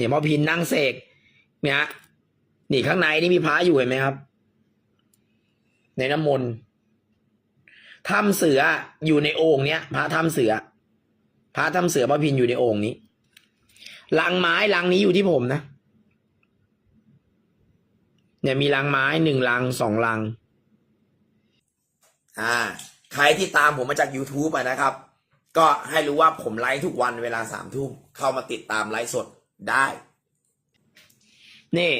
เนี่ยพ่อพินนั่งเสกเนี่ยฮะนี่ข้างในนี่มีพระอยู่เห็นไหมครับ ในน้ำมนต์ถ้ำเสืออยู่ในโอ่งเนี้ยพระถ้ำเสือ พระถ้ำเสือพระพินอยู่ในโอ่งนี้ลังไม้ลังนี้อยู่ที่ผมนะ เนี่ยมีลังไม้หนึ่งลังสองลัง อ่า ใครที่ตามผมมาจาก YouTube ะนะครับ ก็ให้รู้ว่าผมไลฟ์ทุกวันเวลาสามทุ่มเข้ามาติดตามไลฟ์สด ได้ นี่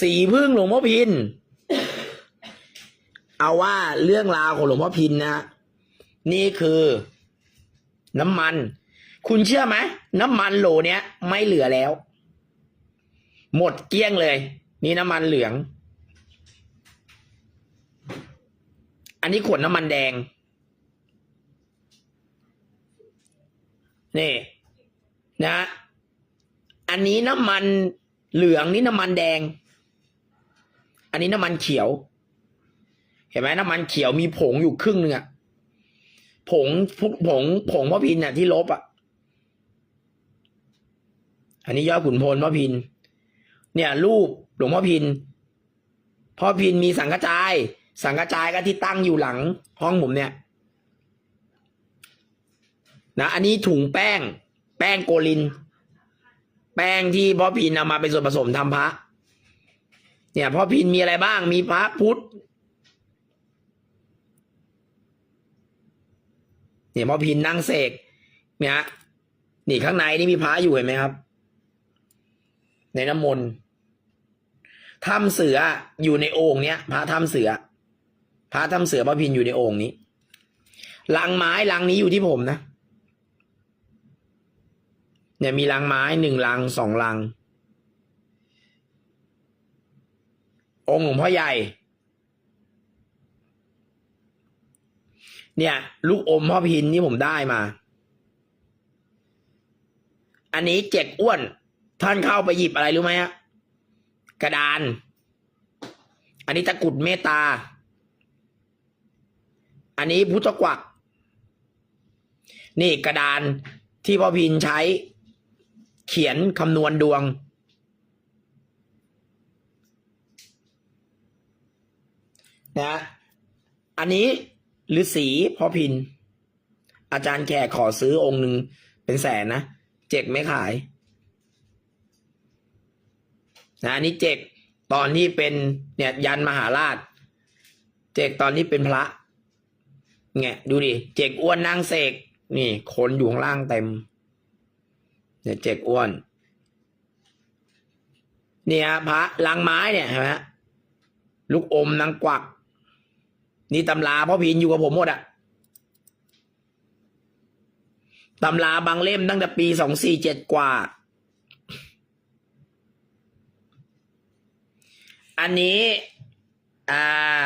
สีพึ่งหลวงพ่อพิน เอาว่าเรื่องราวของหลวงพ่อพินนะ นี่คือน้ำมัน คุณเชื่อไหมน้ำมันโหลเนี้ยไม่เหลือแล้ว หมดเกลี้ยงเลย นี่น้ำมันเหลือง อันนี้ขวดน้ำมันแดง นี่ นะ นนี้น้ำมันเหลืองนี่น้ำมันแดง อันนี้น้ำมันเขียว เห็นไหมน้ำมันเขียวมีผงอยู่ครึ่งหนึ่งอะผงผงผงพ่อพินน่ะที่ลบอะอันนี้ยอดขุนพลพ่อพิน เนี่ย รูปหลวงพ่อพินพ่อพินมีสังกจาย สังกจายก็ที่ตั้งอยู่หลัง ห้องผมเนี่ยนะอันนี้ถุงแป้ง แป้งโกลิน แป้งที่พ่อพินเอามาเป็นส่วนผสมทำพระ เนี่ยพ่อพินมีอะไรบ้าง มีพระพุทธ เนี่ยพ่อพินนั่งเสก เนี่ย นี่ข้างในนี่มีพระอยู่เห็นไหมครับ ในน้ำมนต์ถ้ำเสืออยู่ในโอ่งเนี้ยพระถ้ำเสือ พระถ้ำเสือพระพินอยู่ในโอ่งนี้ลังไม้ลังนี้อยู่ที่ผมนะ เนี่ยมีลังไม้หนึ่งลังสองลัง องค์หลวงพ่อใหญ่ เนี่ย ลูกอมพ่อพินที่ผมได้มา อันนี้เจ็กอ้วน ท่านเข้าไปหยิบอะไรรู้ไหมฮะกระดาน อันนี้ตะกุดเมตตา อันนี้พุทธกวัก นี่กระดานที่พ่อพินใช้ เขียนคำนวณดวง นะ อันนี้ฤาษีพ่อพิน อาจารย์แขกขอซื้อองค์หนึ่งเป็นแสนนะเจ็กไม่ขาย นะอันนี้เจกตอนที่เป็นเนี่ยยันมหาราช เจกตอนนี้เป็นพระเนี่ยดูดิ เจกอ้วนนั่งเสกนี่คนอยู่ข้างล่างเต็ม เนี่ยเจกอ้วน เนี่ยพระลังไม้เนี่ยเห็นไหมลูกอมนางกวัก นี่ตำราพ่อพินอยู่กับผมหมดอะตำราบางเล่มตั้งแต่ปีสองสี่เจ็ดกว่า อันนี้ อ่า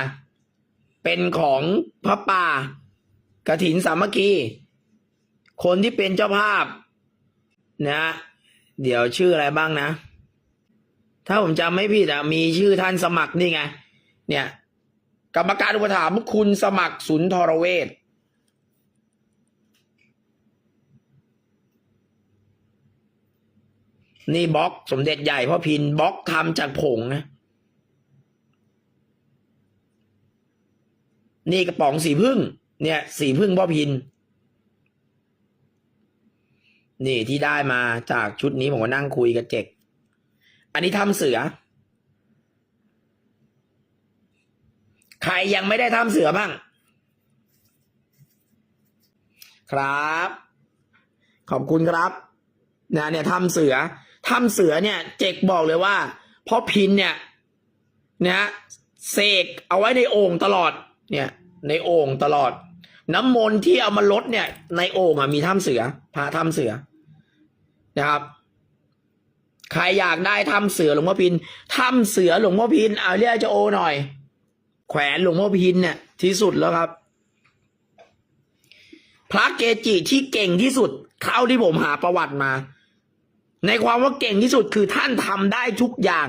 เป็นของพระป่ากระถินสามัคคี คนที่เป็นเจ้าภาพ นะ เดี๋ยวชื่ออะไรบ้างนะ ถ้าผมจำไม่ผิดอะมีชื่อท่านสมัครนี่ไง เนี่ย กรรมการอุปถัมภ์คุณสมัครสุนทรเวชนี่บล็อกสมเด็จใหญ่พ่อพินบล็อกทำจากผงนะ นี่กระป๋องสีพึ่ง เนี่ย สีพึ่งพ่อพิน นี่ที่ได้มาจากชุดนี้ผมก็นั่งคุยกับเจก อันนี้ทำเสือ ใครยังไม่ได้ทำเสือบ้าง ครับ ขอบคุณครับนะเนี่ยทำเสือทำเสือเนี่ย เจกบอกเลยว่าพ่อพินเนี่ยนะเสกเอาไว้ในโอ่งตลอด เนี่ย ในโอ่งตลอด น้ำมนต์ที่เอามาลดเนี่ย ในโอ่งอะมีถ้ำเสือพระถ้ำเสือ นะครับ ใครอยากได้ถ้ำเสือหลวงพ่อพินถ้ำเสือหลวงพ่อพินเอาเรียกเจะโอหน่อย แขวนหลวงพ่อพินเนี่ยที่สุดแล้วครับ พระเกจิที่เก่งที่สุดเท่าที่ผมหาประวัติมา ในความว่าเก่งที่สุดคือท่านทำได้ทุกอย่าง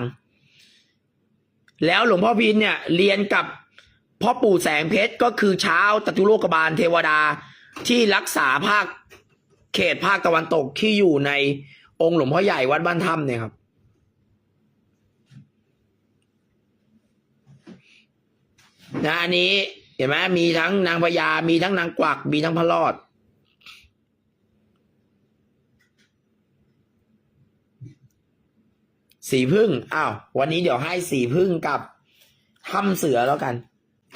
แล้วหลวงพ่อพินเนี่ย เรียนกับพ่อปู่แสงเพชรก็คือเช้าตัตุโลกบาลเทวดาที่รักษาภาค เขตภาคตะวันตกที่อยู่ในองค์หลวงพ่อใหญ่วัดบ้านถ้ำเนี่ยครับนะอันนี้เห็นไหมมีทั้งนางพญา มีทั้งนางกวัก มีทั้งพระรอด สีพึ่งอ้าว วันนี้เดี๋ยวให้สีพึ่งกับถ้ำเสือแล้วกัน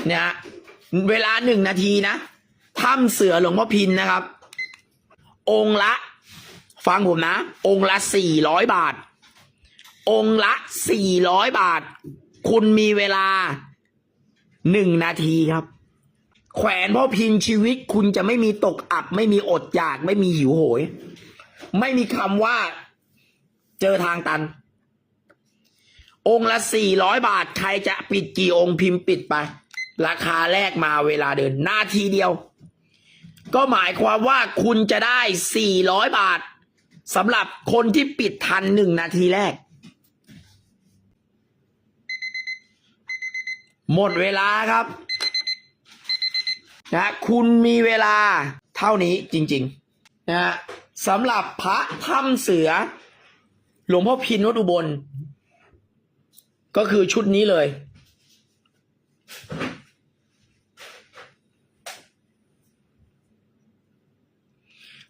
เนี่ยเวลาหนึ่งนาทีนะถ้ำเสือหลวงพ่อพินนะครับ องละ ฟังผมนะ องละสี่ร้อยบาท องละสี่ร้อยบาท คุณมีเวลาหนึ่งนาทีครับ แขวนพ่อพินชีวิตคุณจะไม่มีตกอับ ไม่มีอดอยาก ไม่มีหิวโหย ไม่มีคำว่า เจอทางตัน องละสี่ร้อยบาท ใครจะปิดกี่องค์พิมพ์ปิดไป ราคาแรกมาเวลาเดิน นาทีเดียว ก็หมายความว่าคุณจะได้สี่ร้อยบาทสำหรับคนที่ปิดทันหนึ่งนาทีแรก หมดเวลาครับนะคุณมีเวลาเท่านี้จริงๆนะสำหรับพระถ้ำเสือ หลวงพ่อพินวัดอุบล ก็คือชุดนี้เลย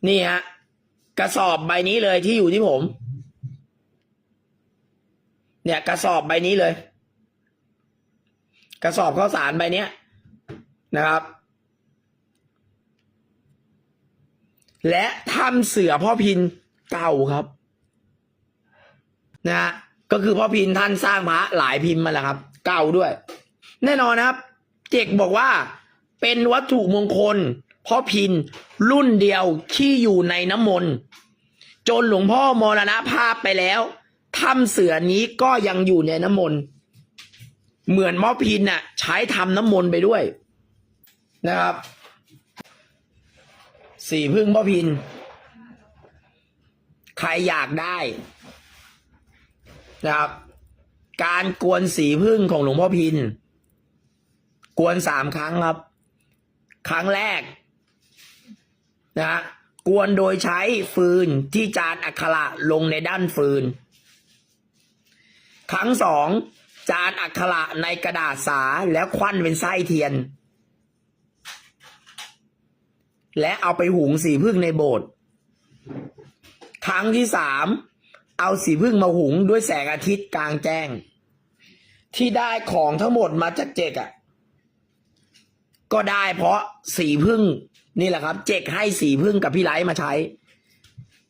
นี่ฮะกระสอบใบนี้เลยที่อยู่ที่ผม เนี่ยกระสอบใบนี้เลย กระสอบข้าวสารใบเนี้ยนะครับ และถ้ำเสือพ่อพินเก่าครับนะฮะก็คือพ่อพินท่านสร้างพระหลายพิมพ์มาแล้วครับ เก่าด้วย แน่นอนนะครับ เจกบอกว่าเป็นวัตถุมงคล พ่อพินรุ่นเดียวที่อยู่ในน้ำมนต์จนหลวงพ่อมรณภาพไปแล้วถ้ำเสือนี้ก็ยังอยู่ในน้ำมนต์เหมือนพ่อพินน่ะ ใช้ทำน้ำมนต์ไปด้วยนะครับ สี่พึ่งพ่อพิน ใครอยากได้นะครับ การกวนสีพึ่งของหลวงพ่อพิน กวนสามครั้งครับ ครั้งแรก นะฮะกวนโดยใช้ฟืนที่จานอักขระลงในด้านฟืน ครั้งสองจานอักขระในกระดาษสาแล้วควันเป็นไส้เทียน และเอาไปหุงสีพึ่งในโบสถ์ครั้งที่สามเอาสีพึ่งมาหุงด้วยแสงอาทิตย์กลางแจ้ง ที่ได้ของทั้งหมดมาจากเจกอะ่ะก็ได้เพราะสีพึ่ง นี่แหละครับ เจกให้สีพึ่งกับพี่ไลท์มาใช้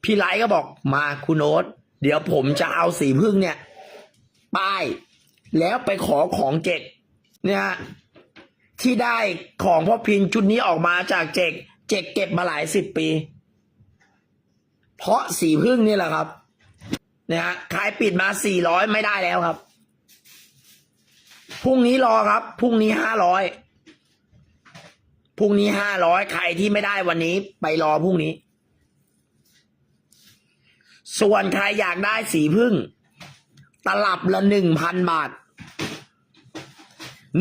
พี่ไลท์ก็บอกมาคุณโน้ตเดี๋ยวผมจะเอาสีพึ่งเนี่ย ป้าย แล้วไปขอของเจกเนี่ยที่ได้ของพ่อพินชุดนี้ออกมาจากเจกเจกเก็บมาหลายสิบปี เพราะสีพึ่งนี่แหละครับเนี่ยฮะขายปิดมาสี่ร้อยไม่ได้แล้วครับ พรุ่งนี้รอครับ พรุ่งนี้ห้าร้อย พรุ่งนี้ห้าร้อยใครที่ไม่ได้วันนี้ ไปรอพรุ่งนี้ ส่วนใครอยากได้สีพึ่ง ตลับละหนึ่งพันบาท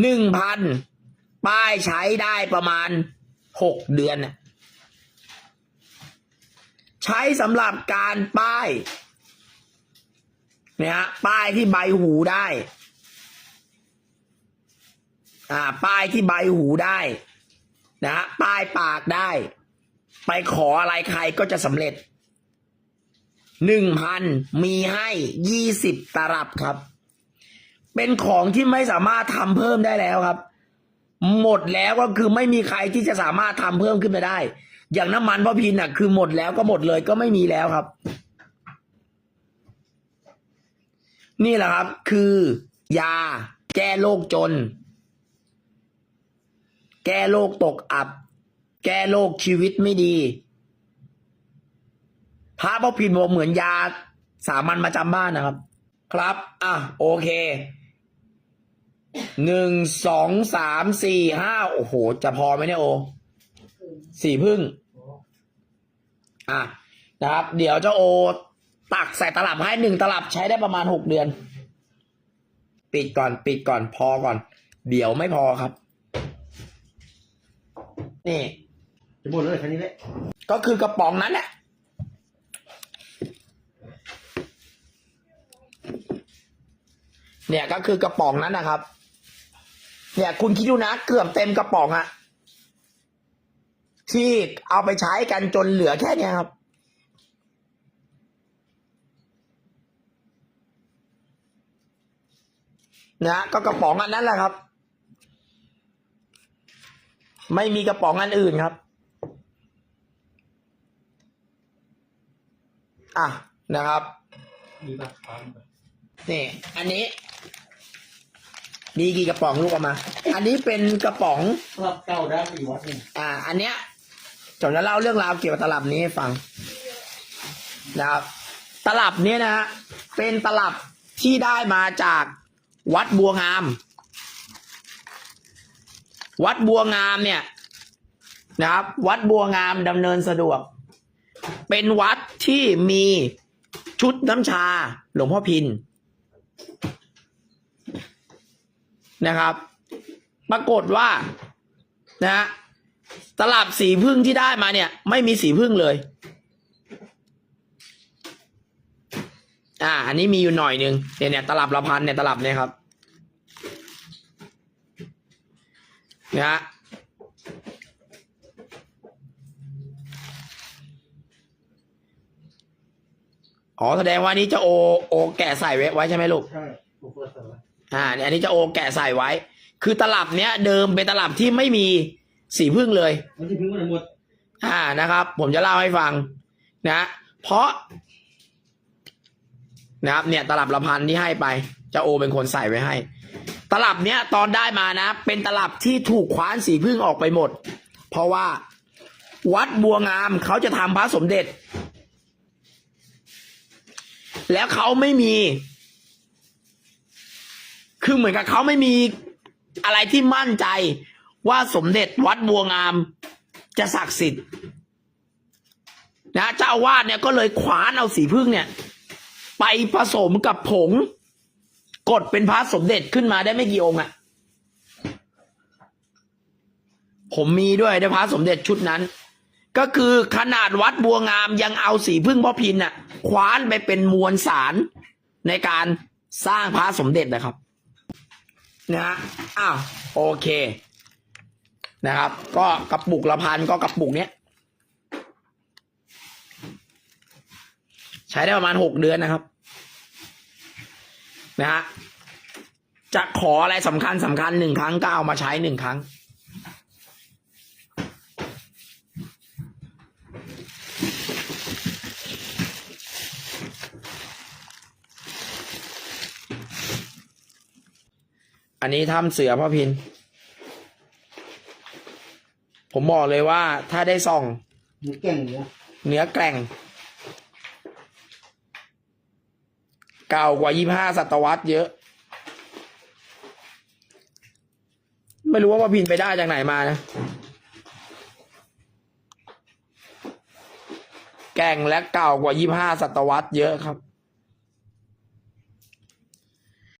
หนึ่งพันป้ายใช้ได้ประมาณหกเดือน ใช้สำหรับการป้ายเนี่ยฮะป้ายที่ใบหูได้ อ่า ป้ายที่ใบหูได้ นะฮะป้ายปากได้ ไปขออะไรใครก็จะสำเร็จหนึ่งพันมีให้ยี่สิบตลับครับ เป็นของที่ไม่สามารถทำเพิ่มได้แล้วครับ หมดแล้วก็คือไม่มีใครที่จะสามารถทำเพิ่มขึ้นไปได้ อย่างน้ำมันพ่อพินอะ คือหมดแล้วก็หมดเลยก็ไม่มีแล้วครับ นี่แหละครับ คือยาแก้โรคจน แก้โรคตกอับ แก้โรคชีวิตไม่ดีพระพ่อพินบอกเหมือนยาสามัญประจำบ้านนะครับ ครับ อะ โอเคหนึ่งสองสามสี่ห้าโอ้โห จะพอไหมเนี่ยโอสี่พึ่ง อะนะครับ เดี๋ยวเจ้าโอ ตักใส่ตลับให้หนึ่งตลับใช้ได้ประมาณหกเดือน ปิดก่อน ปิดก่อนพอก่อน เดี๋ยวไม่พอครับ นี่ จะหมดเลยแค่นี้แหละก็คือกระป๋องนั้นแหละเนี่ยก็คือกระป๋องนั้นนะครับ เนี่ยคุณคิดดูนะเกือบเต็มกระป๋องอะที่เอาไปใช้กันจนเหลือแค่นี้ครับ นะก็กระป๋องอันนั้นแหละครับ ไม่มีกระป๋องอันอื่นครับ อะนะครับนี่ อันนี้ มีกี่กระป๋องลูกออกมา อันนี้เป็นกระป๋องสลับเก่าได้กี่วัดนี่อ่า อันเนี้ยผมจะเล่าเรื่องราวเกี่ยวกับตลับนี้ให้ฟังนะครับ ตลับเนี้ยนะฮะเป็นตลับที่ได้มาจากวัดบัวงาม วัดบัวงามเนี่ยนะครับ วัดบัวงามดำเนินสะดวก เป็นวัดที่มีชุดน้ำชาหลวงพ่อพินนะครับ ปรากฏว่านะฮะตลับสีพึ่งที่ได้มาเนี่ย ไม่มีสีพึ่งเลย อ่า อันนี้มีอยู่หน่อยหนึ่งเนี่ยเนี่ยตลับละพันเนี่ยตลับเนี่ยครับ นะฮะอ๋อแสดงว่านี้จะโอโอแกะใส่ไว้ไว้ใช่ไหมลูก ใช่ผมเปิดสลับอ่าเนี่ยอันนี้จะโอแกะใส่ไว้ คือตลับเนี้ย เดิมเป็นตลับที่ไม่มีสีพึ่งเลย มันจะพึ่งมันหมด อ่านะครับ ผมจะเล่าให้ฟัง นะ เพราะ นะครับ เนี่ย ตลับละพันที่ให้ไปเจะโอเป็นคนใส่ไว้ให้ ตลับเนี้ยตอนได้มานะ เป็นตลับที่ถูกคว้านสีพึ่งออกไปหมด เพราะว่าวัดบัวงามเขาจะทำพระสมเด็จ แล้วเขาไม่มี คือเหมือนกับเขาไม่มีอะไรที่มั่นใจว่าสมเด็จวัดบัวงามจะศักดิ์สิทธิ์นะเจ้าอาวาสเนี่ยก็เลยขวานเอาสีพึ่งเนี่ย ไปผสมกับผง กดเป็นพระสมเด็จขึ้นมาได้ไม่กี่องค์อะผมมีด้วยได้พระสมเด็จชุดนั้น ก็คือขนาดวัดบัวงามยังเอาสีพึ่งพ่อพินน่ะ คว้านไปเป็นมวลสารในการสร้างพระสมเด็จนะครับนะฮะอ้าวโอเคนะครับ ก็กระปุกละพันก็กระปุกเนี้ยใช้ได้ประมาณหกเดือนนะครับ นะฮะจะขออะไรสำคัญสำคัญหนึ่งครั้งก็เอามาใช้หนึ่งครั้ง อันนี้ถ้ำเสือพ่อพิน ผมบอกเลยว่าถ้าได้ส่องมีเก่งเนี่ย เนื้อแกร่ง เก่ากว่ายี่ห้าศตวรรษเยอะ ไม่รู้ว่าพ่อพินไปได้จากไหนมานะ แก่งและเก่ากว่ายี่ห้าศตวรรษเยอะครับ